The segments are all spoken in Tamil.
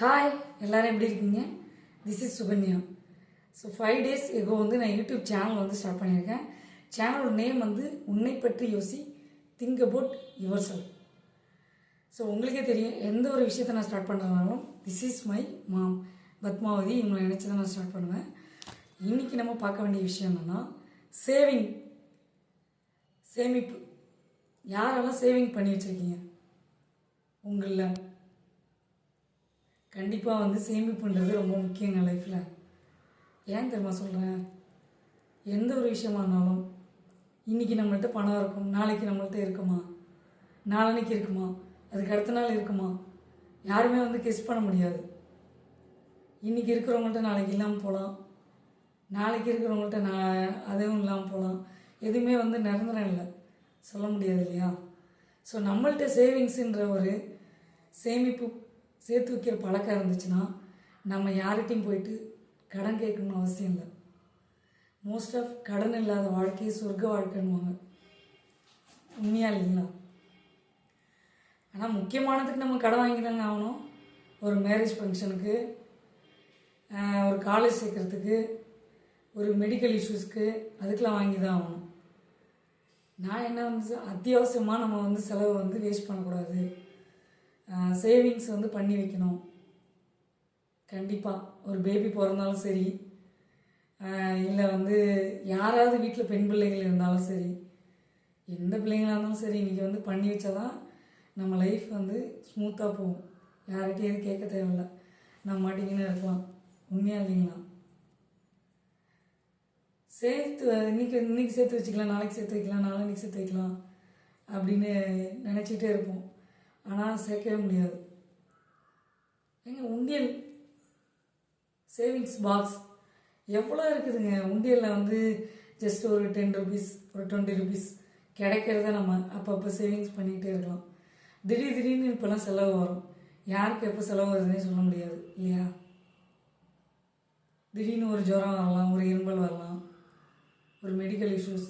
ஹாய் எல்லாரும் எப்படி இருக்கீங்க? This is Sukanya so five days ago வந்து நான் யூடியூப் சேனல் வந்து ஸ்டார்ட் பண்ணியிருக்கேன். சேனலோட நேம் வந்து உன்னை பற்றி யோசி think about your sell so உங்களுக்கே தெரியும் எந்த ஒரு விஷயத்தை நான் start பண்ணுறதுனாலும் this is my mom Padmavathi இவங்களை நினச்சி தான் நான் ஸ்டார்ட் பண்ணுவேன். இன்றைக்கி நம்ம பார்க்க வேண்டிய விஷயம் என்னென்னா சேவிங் சேமிப்பு. யாரெல்லாம் சேவிங் பண்ணி வச்சுருக்கீங்க? உங்களில் கண்டிப்பாக வந்து சேமிப்புன்றது ரொம்ப முக்கியங்க லைஃப்பில் ஏன் தெரியுமா சொல்கிறேன் எந்த ஒரு விஷயமா இருந்தாலும் இன்றைக்கி நம்மள்ட்ட பணம் இருக்கும் நாளைக்கு நம்மள்ட்ட இருக்குமா? நாளன்னைக்கு இருக்குமா? அதுக்கு அடுத்த நாள் இருக்குமா? யாருமே வந்து கெஸ் பண்ண முடியாது. இன்றைக்கி இருக்கிறவங்கள்ட்ட நாளைக்கு இல்லாமல் போகலாம் நாளைக்கு இருக்கிறவங்கள்ட்ட நான் அதுவும் இல்லாமல் போகலாம் எதுவுமே வந்து நிரந்தரம் இல்லை. சொல்ல முடியாது இல்லையா? ஸோ நம்மள்ட்ட சேவிங்ஸுன்ற ஒரு சேமிப்பு சேர்த்து வைக்கிற பழக்கம் இருந்துச்சுன்னா நம்ம யார்கிட்டையும் போயிட்டு கடன் கேட்கணும்னு அவசியம் இல்லை. மோஸ்ட் ஆஃப் கடன் இல்லாத வாழ்க்கையை சொர்க்க வாழ்க்கைன்னுவாங்க. உண்மையா இல்லைங்களா? ஆனால் முக்கியமானதுக்கு நம்ம கடன் வாங்கி தாங்க ஆகணும். ஒரு மேரேஜ் ஃபங்க்ஷனுக்கு ஒரு காலேஜ் சேர்க்கறதுக்கு ஒரு மெடிக்கல் இஷ்யூஸ்க்கு அதுக்கெலாம் வாங்கி தான் ஆகணும். நான் என்ன வந்து அத்தியாவசியமாக நம்ம வந்து செலவை வந்து வேஸ்ட் பண்ணக்கூடாது. சேவிங்ஸ் வந்து பண்ணி வைக்கணும். கண்டிப்பாக ஒரு பேபி பிறந்தாலும் சரி இல்லை வந்து யாராவது வீட்டில் பெண் பிள்ளைகள் இருந்தாலும் சரி எந்த பிள்ளைங்களாக இருந்தாலும் சரி இன்றைக்கி வந்து பண்ணி வச்சாதான் நம்ம லைஃப் வந்து ஸ்மூத்தாக போகும். யார்கிட்டையும் எதுவும் கேட்க தேவையில்ல. நம்ம மாட்டிங்கன்னு இருக்கலாம். உண்மையாக இல்லைங்களா? சேர்த்து இன்னைக்கு இன்னைக்கு சேர்த்து வச்சுக்கலாம் நாளைக்கு சேர்த்து வைக்கலாம் நாளைக்கு சேர்த்து வைக்கலாம் அப்படின்னு நினச்சிட்டே இருப்போம். ஆனால் சேர்க்கவே முடியாது. ஏங்க உண்டியல் சேவிங்ஸ் பாக்ஸ் எவ்வளோ இருக்குதுங்க? உண்டியலில் வந்து ஜஸ்ட் ஒரு டென் ருபீஸ் ஒரு டுவெண்ட்டி ருபீஸ் கிடைக்கிறத நம்ம அப்பப்போ சேவிங்ஸ் பண்ணிக்கிட்டே இருக்கலாம். திடீர் திடீர்னு இப்போல்லாம் செலவு வரும். யாருக்கு எப்போ செலவு வருதுன்னே சொல்ல முடியாது இல்லையா? திடீர்னு ஒரு ஜுரம் வரலாம் ஒரு இருமல் வரலாம் ஒரு மெடிக்கல் இஷ்யூஸ்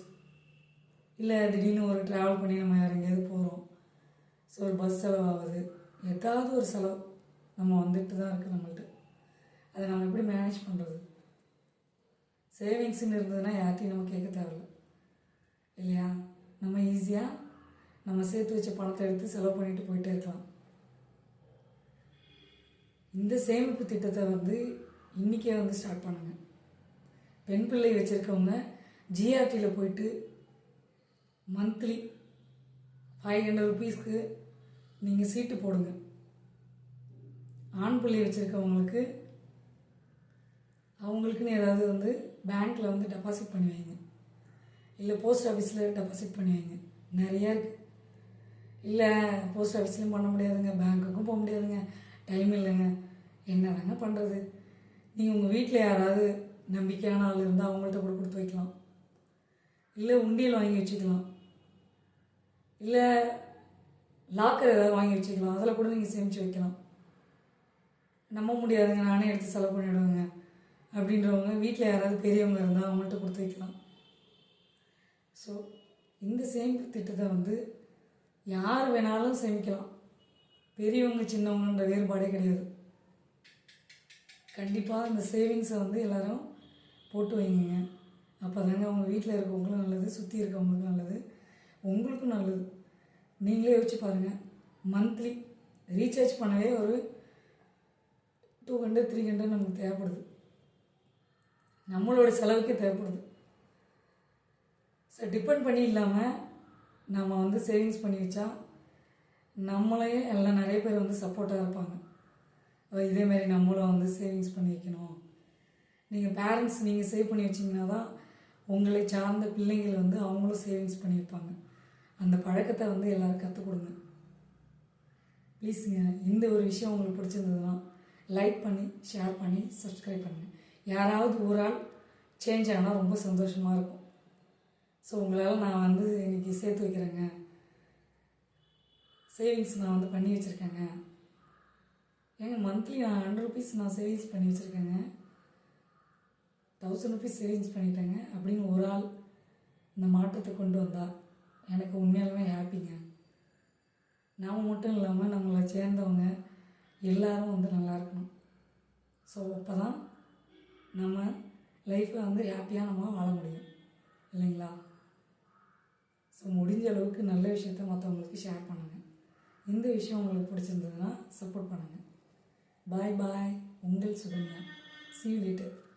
இல்லை திடீர்னு ஒரு ட்ராவல் பண்ணி நம்ம யார் எங்கேயாவது போகிறோம் ஸோ ஒரு பஸ் செலவாகுது. ஏதாவது ஒரு செலவு. நம்ம வந்துட்டு தான் இருக்குது நம்மள்ட்ட. அதை நம்ம எப்படி மேனேஜ் பண்ணுறது சேவிங்ஸ்னு இருந்ததுன்னா யார்ட்டையும் நம்ம கேட்க தேவையில்ல. இல்லையா? நம்ம ஈஸியாக நம்ம சேர்த்து வச்ச பணத்தை எடுத்து செலவு பண்ணிட்டு போயிட்டே இருக்கலாம். இந்த சேமிப்பு திட்டத்தை வந்து இன்றைக்கே வந்து ஸ்டார்ட் பண்ணுங்க. பெண் பிள்ளை வச்சுருக்கவங்க ஜிஆர்டியில் போயிட்டு மந்த்லி ஃபைவ் ஹண்ட்ரட் ருபீஸ்க்கு நீங்கள் சீட்டு போடுங்க. ஆண் பிள்ளை வச்சுருக்கவங்களுக்கு அவங்களுக்குன்னு ஏதாவது வந்து பேங்க்கில் வந்து டெபாசிட் பண்ணி வைங்க. இல்லை போஸ்ட் ஆஃபீஸில் டெபாசிட் பண்ணி வைங்க. நிறையா இருக்குது இல்லை போஸ்ட் ஆஃபீஸ்லையும் பண்ண முடியாதுங்க. பேங்க்குக்கும் போக முடியாதுங்க. டைம் இல்லைங்க. என்னதாங்க பண்ணுறது நீங்கள் உங்கள் வீட்டில் யாராவது நம்பிக்கையான ஆள் இருந்தால் அவங்கள்ட்ட கூட கொடுத்து வைக்கலாம். இல்லை உண்டியல் வாங்கி வச்சுக்கலாம். இல்லை லாக்கர் ஏதாவது வாங்கி வச்சுக்கலாம். அதில் கூட நீங்கள் சேமித்து வைக்கலாம். நம்ப முடியாதுங்க. நானே எடுத்து செலவு பண்ணிவிடுவேங்க அப்படின்றவங்க வீட்டில் யாராவது பெரியவங்க இருந்தால் அவங்கள்ட்ட கொடுத்து வைக்கலாம். ஸோ இந்த சேமிப்பு திட்டத்தை வந்து யார் வேணாலும் சேமிக்கலாம். பெரியவங்க சின்னவங்கன்ற வேறுபாடே கிடையாது. கண்டிப்பாக இந்த சேவிங்ஸை வந்து எல்லோரும் போட்டு வைங்க அப்போ தாங்க அவங்க வீட்டில் இருக்கவங்களுக்கும் நல்லது சுற்றி இருக்கவங்களுக்கும் நல்லது உங்களுக்கும் நல்லது. நீங்களே யோசிச்சு பாருங்கள் மந்த்லி ரீசார்ஜ் பண்ணவே ஒரு டூ ஹண்ட்ரட் த்ரீ ஹண்ட்ரட் நமக்கு தேவைப்படுது. நம்மளோட செலவுக்கு தேவைப்படுது. ஸோ டிபெண்ட் பண்ணி இல்லாமல் நம்ம வந்து சேவிங்ஸ் பண்ணி வச்சா நம்மளையே எல்லாம் நிறைய பேர் வந்து சப்போர்ட்டாக இருப்பாங்க. இதேமாரி நம்மளும் வந்து சேவிங்ஸ் பண்ணி வைக்கணும். நீங்கள் பேரண்ட்ஸ் நீங்கள் சேவ் பண்ணி வச்சிங்கன்னா தான் உங்களை சார்ந்த பிள்ளைங்கள் வந்து அவங்களும் சேவிங்ஸ் பண்ணி வைப்பாங்க. அந்த பழக்கத்தை வந்து எல்லோரும் கற்றுக் கொடுங்க. ப்ளீஸுங்க இந்த ஒரு விஷயம் உங்களுக்கு பிடிச்சிருந்ததுன்னா லைக் பண்ணி ஷேர் பண்ணி சப்ஸ்கிரைப் பண்ணுங்கள் யாராவது ஒரு ஆள் சேஞ்ச் ஆனால் ரொம்ப சந்தோஷமாக இருக்கும். ஸோ உங்களால் நான் வந்து இன்றைக்கி சேர்த்து வைக்கிறேங்க. சேவிங்ஸ் நான் வந்து பண்ணி வச்சுருக்கேங்க. ஏங்க மந்த்லி நான் ஹண்ட்ரட் ருபீஸ் நான் சேவிங்ஸ் பண்ணி வச்சுருக்கேங்க. தௌசண்ட் ருபீஸ் சேவிங்ஸ் பண்ணிட்டேங்க. அப்படின்னு ஒரு ஆள் இந்த மாற்றத்தை கொண்டு வந்தால் எனக்கு உண்மையாலுமே ஹாப்பிங்க நாம் மட்டும் இல்லாமல் நம்மளை சேர்ந்தவங்க எல்லாரும் வந்து நல்லா இருக்கணும். ஸோ அப்போ தான் நம்ம லைஃப்பை வந்து ஹாப்பியாக நம்ம வாழ முடியும். இல்லைங்களா? ஸோ முடிஞ்ச அளவுக்கு நல்ல விஷயத்த மற்றவங்களுக்கு ஷேர் பண்ணுங்கள் இந்த விஷயம் உங்களுக்கு பிடிச்சிருந்ததுன்னா சப்போர்ட் பண்ணுங்கள் பாய் பாய் உங்கள் சுகன்யா. See you